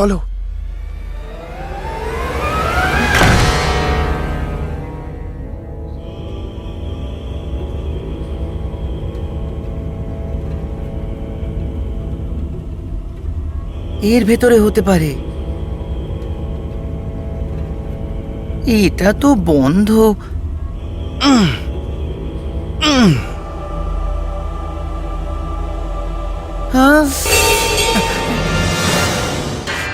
চলো। এর ভেতরে হতে পারে। এটা তো বন্ধ। হ্যাঁ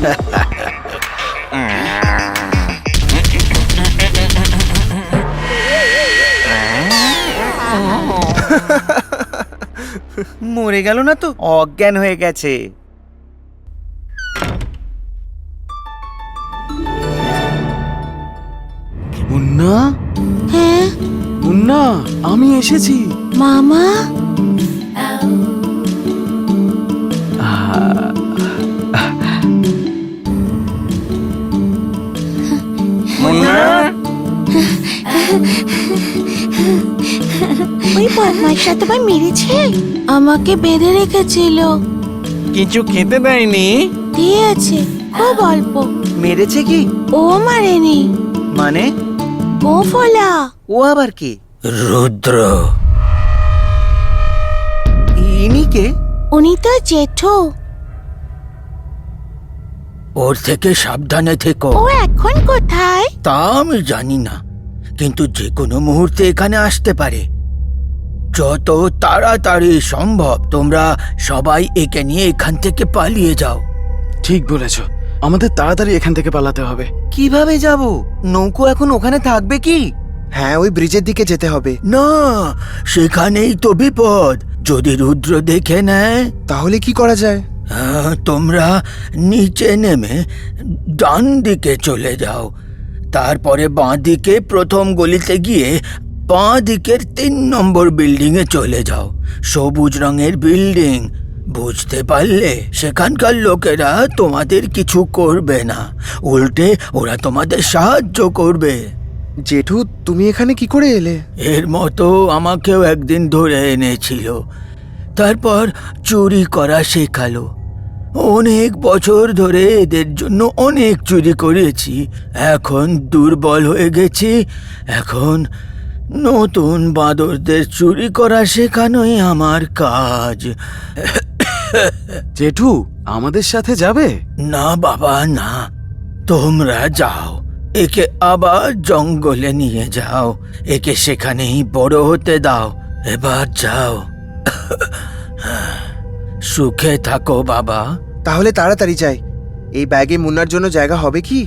মরে গেল না তো? অজ্ঞান হয়ে গেছে। মুন্না? হ্যাঁ? মুন্না আমি এসেছি। মামা? ওই বদমাইশটা তোমায় মেরেছে? আমাকে বেঁধে রেখেছিল। কিছু খেতে দেয়নি? দিয়েছে খুব অল্প। মেরেছে কি? ও মারেনি। মানে? ও ফোলা। ও আবার কি? রুদ্র। ইনি কে? উনি তো জেঠু। ওর থেকে সাবধানে থেকো। ও এখন কোথায়? তা আমি জানি না কিন্তু যে কোনো মুহূর্তে এখানে আসতে পারে। যত তাড়াতাড়ি সম্ভব তোমরা সবাই একে নিয়ে এখান থেকে পালিয়ে যাও। ঠিক বলেছ। আমাদের তাড়াতাড়ি এখান থেকে পালাতে হবে। কীভাবে যাব? নৌকো এখন ওখানে থাকবে কি? হ্যাঁ ওই ব্রিজের দিকে যেতে হবে। না সেখানেই তো বিপদ। যদি রুদ্র দেখে নেয়। তাহলে কি করা যায়? আহ, তোমরা নিচে নেমে ডান দিকে চলে যাও। তারপরে বাঁ দিকে প্রথম গলিতে গিয়ে বাঁ দিকের তিন নম্বর বিল্ডিং এ চলে যাও। সবুজ রঙের বিল্ডিং। বুঝতে পারলে সেখানকার লোকেরা তোমাদের কিছু করবে না। উল্টে ওরা তোমাদের সাহায্য করবে। জেঠু তুমি এখানে কি করে এলে? এর মতো আমাকেও একদিন ধরে এনেছিল। তারপর চুরি করা শেখালো। অনেক বছর ধরে এদের জন্য অনেক চুরি করেছি। এখন দুর্বল হয়ে গেছি। এখন নতুন বাঁদরদের চুরি করা শেখানোই আমার কাজ। জেঠু আমাদের সাথে যাবে? না বাবা না। তোমরা যাও। একে আবার জঙ্গলে নিয়ে যাও। একে সেখানেই বড় হতে দাও। এবার যাও। সুখে থাকো বাবা। তাহলে তাড়াতাড়ি যাই। এই ব্যাগে মুন্নার জন্য জায়গা হবে কি?